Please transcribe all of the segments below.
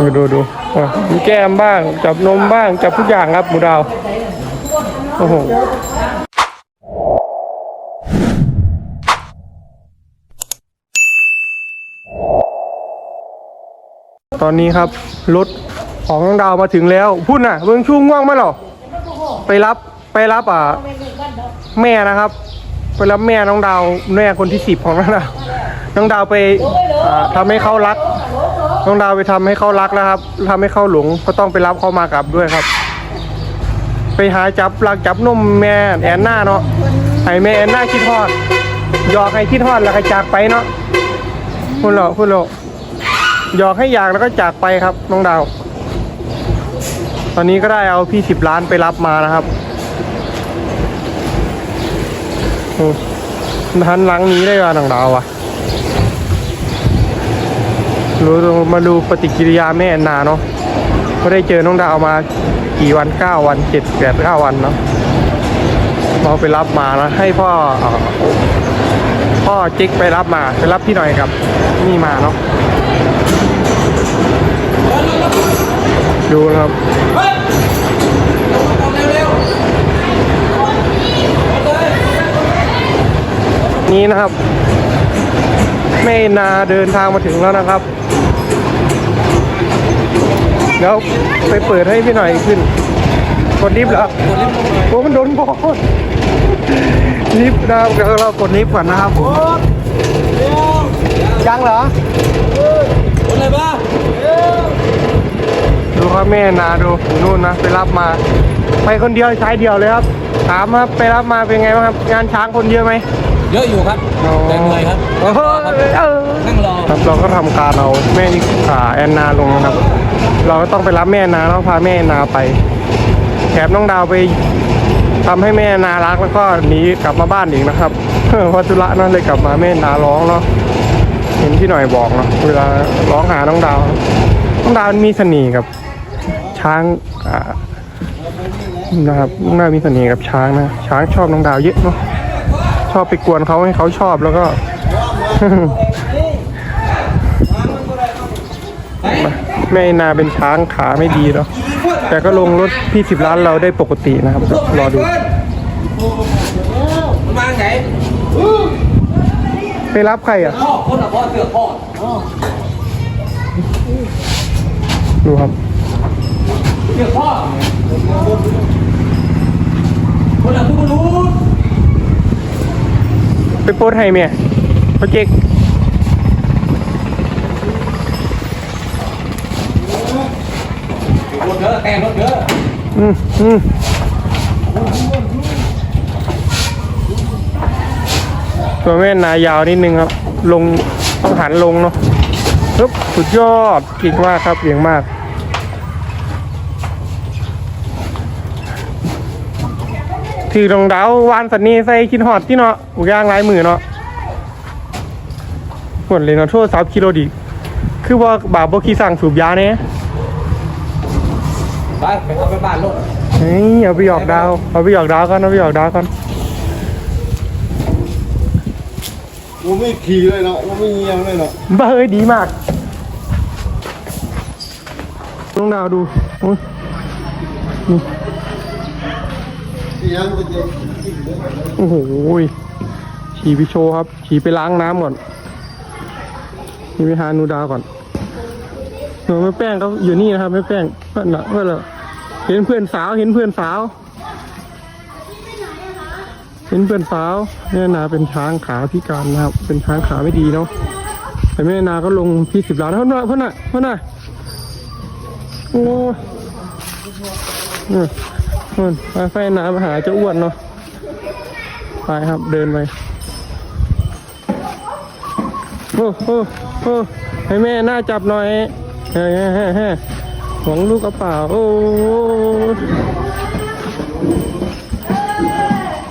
ดูดูดูมีแก้มบ้าง จับนมบ้าง จับทุกอย่างครับหมูดาว โอ้โหตอนนี้ครับ รถของน้องดาวมาถึงแล้วพุ่นน่ะเบิ่งชูง่วงมาหรอไปรับไปรับอะแม่นะครับ ไปรับแม่น้องดาวแม่คนที่สิบของน้องดาวน้องดาวไปอ่าให้เขารัก น้องดาวไปทำให้เขารักนะครับทำให้เขาหลงก็ต้องไปรับเขามากลับด้วยครับ ไปหาจับหลักจับนมแม่แอนหน้าเนาะให้แม่แอนหน้าคิดทอดหยอกให้คิดทอดแล้วก็จากไปเนาะพูดเหรอพูดเหรอหยอกให้อยากแล้วก็จากไปครับน้องดาว ตอนนี้ก็ได้เอาพี่สิบล้านไปรับมานะครับโอ้ทันหลังนี้ได้ว่าน้องดาวอะ รู้มาดูปฏิกิริยาแม่แอนนาเนาะไม่ได้เจอน้องดาวมากี่วันเก้าวันเจ็ดแปดเก้าวันเนาะเราไปรับมาแล้วให้พ่อพ่อจิ๊กไปรับมาไปรับพี่หน่อยกับนี่มาเนาะดูนะครับนี่นะครับแม่นาเดินทางมาถึงแล้วนะครับ เดี๋ยวไปเปิดให้พี่หน่อยขึ้นกดลิฟต์เหรอกดลิฟต์โอ้มันโดนบอลลิฟต์นะครับเดี๋ยวเรากดลิฟต์ก่อนนะครับยังเหรออะไรบ้าดูครับแม่นาดูอยู่นู่นนะไปรับมา ไปคนเดียวใช้เดียวเลยครับ ถามครับไปรับมาเป็นไงบ้างครับ งานช้างคนเยอะไหมเยอะอยู่ครับแต่เหนื่อยครับโอ้โหเออนั่งรอครับ เราก็ทำการเอาแม่อ่าแอนนาลงนะครับ เราก็ต้องไปรับแม่แอนนาแล้วพาแม่แอนนาไปแถมน้องดาวไปทำให้แม่แอนนารักแล้วก็หนีกลับมาบ้านอีกนะครับเพราะธุระนั่นเลยกลับมาแม่แอนนาร้องเนาะเห็นพี่หน่อยบอกเนาะเวลาร้องหาน้องดาว น้องดาวมีเสน่ห์กับ ช้างอ่านะครับน้องดาวมีเสน่ห์กับช้างนะช้างชอบน้องดาวเยอะเนาะชอบไปกวนเขาให้เขาชอบแล้วก็ แม่นาเป็นช้างขาไม่ดีเนาะแต่ก็ลงรถพี่สิบล้านเราได้ปกตินะครับรอดูมาไหนไปรับใครอะพ่อคนละพ่อเสือพ่อดูครับเสือพ่อคนละผู้รู้ไปโพสให้เมียเขาเจ๊กร ถเยอแต่งรถเยอะอืมอืมตัวแม่นายาวนิดนึงครับ ลงต้องหันลงเนาะปึ๊บสุดยอดเก่งมากครับเก่งมากถือรองเท้าวานสันนี่ใส่คิดฮอดที่เนาะอุย่างลายมือเนาะผลเลยเนาะโทษสามกิโลดิคือว่าบาปบ่ขี้สั่งสูบยาเนี่ย ไปไปเอาไปบ้านรถเฮ้ยเอาไปหยอกดาวเอาไปหยอกดาวก่อนเอาไปหยอกดาวก่อนกูไม่ขี่เลยเนาะกูไม่เงียบเลยเนาะบ้าเอ้ยดีมากน้องดาวดูโอ้ยขี่ยังไปเจอโอ้โหขี่ไปโชว์ครับ ขี่ไปล้างน้ำก่อนขี่ไปหาหนูดาวก่อนหนูแม่แป้งเขาอยู่นี่นะครับแม่แป้งเพื่อนละเพื่อนละ เห็นเพื่อนสาวเห็นเพื่อนสาว เห็นเพื่อนสาวแม่นาเป็นช้างขาพิการนะครับ เป็นช้างขาไม่ดีเนาะแต่แม่นาก็ลงพี่สิบล้านเท่านั้นเท่านั้นเท่านั้นโอ้ยเนี่ยนู่นไปไฟนามาหาเจ้าอ้วนเนาะไปครับเดินไปโอ้โอ้โอ้ให้แม่น้าจับหน่อยเฮ้ยเฮ้ยเฮ้ย เฮ้ยหวงลูกกระเป๋าโอ้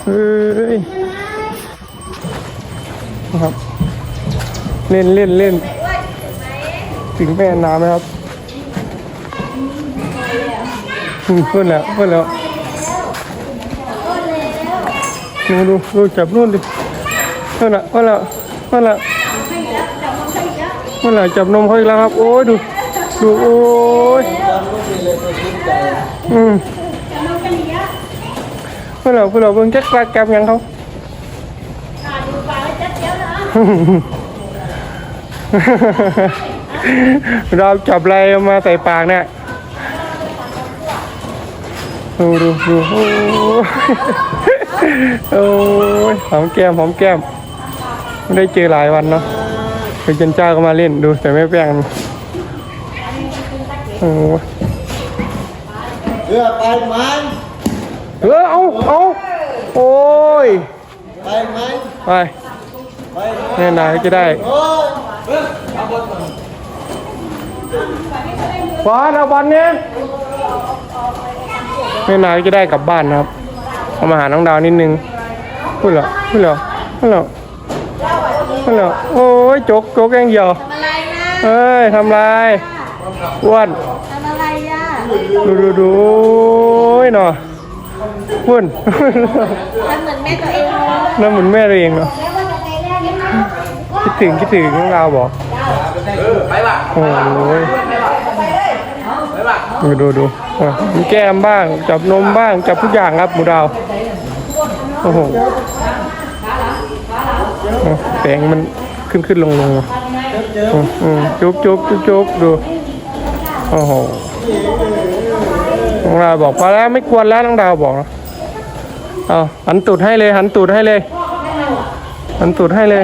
เฮ้ยนะครับเล่นเล่นเล่นถึงแม่น้ำไหมครับอืมเพื่นแล้วเพื่นแล้วดูดูดูจับนู่นดิเพื่อนละเพื่อนละเพื่อนละเพื่อนละจับนมเขาอีกแล้วครับ โอ้ยดู ดูโอ้ยอืมเพื่อนเราเพื่อนเราเบิ่งจักรแกมยังเขาเราจับอะไรมาใส่ปากเนี่ยดูดูดูโอ้ยโอ้ยหอมแก้มหอมแก้ม ไม่ได้เจอหลายวันเนาะเคยเจนเจ้าก็มาเล่นดูแต่ไม่แป้ง โอ้ยเรือไปมันเออเอาเอาโอ้ย ไปมันไปไปแน่นายจะได้โอ้ยบอลเอาบอลเนี่ยแน่นายจะได้กลับบ้านนะครับเอามาหาน้องดาวนิดนึงพูดเหรอพูดเหรอพูดเหรอพูดเหรอโอ้ยจกจกอย่างเดียวทำอะไรนะเอ้ยทำไร อ้วนทำอะไรอะดูดูดูโอ้ยหนอพุ่นทำเหมือนแม่ตัวเองเลยนั่นเหมือนแม่ตัวเองเนาะคิดถึงคิดถึงน้องดาวบอกไปว่ะโอ้ยไปว่ะดูดูดูอะมีแก้มบ้าง จับนมบ้าง จับทุกอย่างครับหมูดาว โอ้โหอะแสงมันขึ้นขึ้นลงลงอะอืมอืมจุ๊บจุ๊บจุ๊บจุ๊บดู โอ้โหน้องดาวบอกพอแล้วไม่ควรแล้วน้องดาวบอกเอาหันตูดให้เลย หันตูดให้เลย หันตูดให้เลย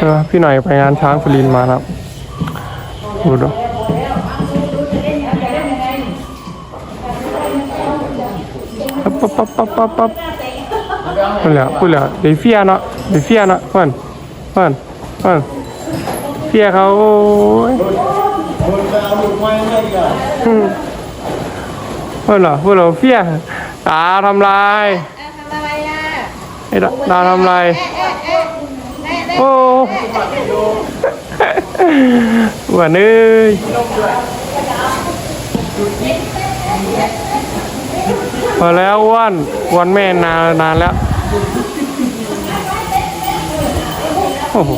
เออพี่หน่อยไปงานช้างสุรินมาครับดูดูปั๊บปั๊บปั๊บปั๊บปั๊บพูดแล้วพูดแล้วเดี๋ยวเฟียเนาะเดี๋ยวเฟียเนาะเพื่อนเพื่อนเพื่อน เฟียเขาโอ้ยคนไปเอาลูกไม้ให้กันอืมพูดเหรอพูดเหรอเฟียตาทำลายอะทำอะไรอะไอ้ดาดาทำลายเอ๊ะเอ๊ะเอ๊ะแม่เอ๊ะโอ้หวานเอ้ยพอแล้วอ้วันวันแม่นานนานแล้ว โอ้โห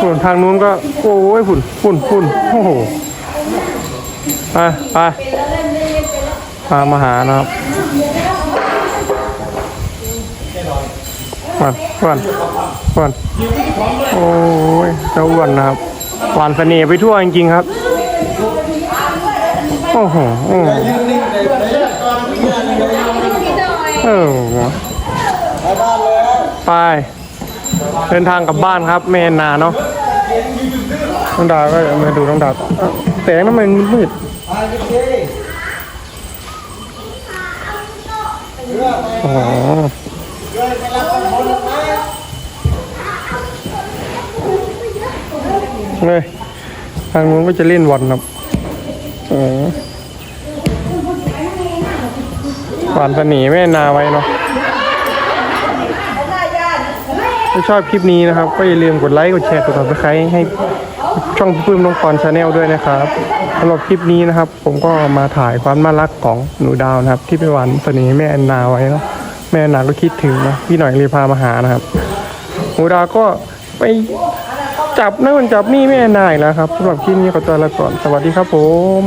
ฝุ่นทางนู้นก็ โอ้ยฝุ่นฝุ่นฝุ่นโอ้โหไปไปพามาหานะครับวันวันวันโอ้ยเจ้าอ้วนนะครับหวานเสน่ห์ไปทั่วจริงๆครับ โอ้โหโอ้โหยืนนิ่งเลยไปก่ออไป เดินทางกลับบ้านครับแม่นาเนาะน้องดาวก็มาดูน้องดาวแสงน้ำมันมืดเจ้อ๋อเรือไปรับคนคนไหมเลยทางนู้นก็จะเล่นบอลครับอ๋อหวานสน่ห์แม่นาไว้เนาะ ถ้าชอบคลิปนี้นะครับ ก็อย่าลืมกดไลค์ กดแชร์ กดติดตามให้ช่องพี่ปื้มน้องกรชาแนลด้วยนะครับสำหรับคลิปนี้นะครับ ผมก็มาถ่ายความน่ารักของหนูดาวนะครับ ที่ไปหวานเสน่ห์แม่แอนนาไว้นะแม่แอนนาก็คิดถึงนะพี่หน่อยเลยพามาหานะครับ หนูดาวก็ไปจับนั่นมันจับนี่แม่แอนนาแล้วครับสำหรับคลิปนี้ขอตัวลาก่อนสวัสดีครับผม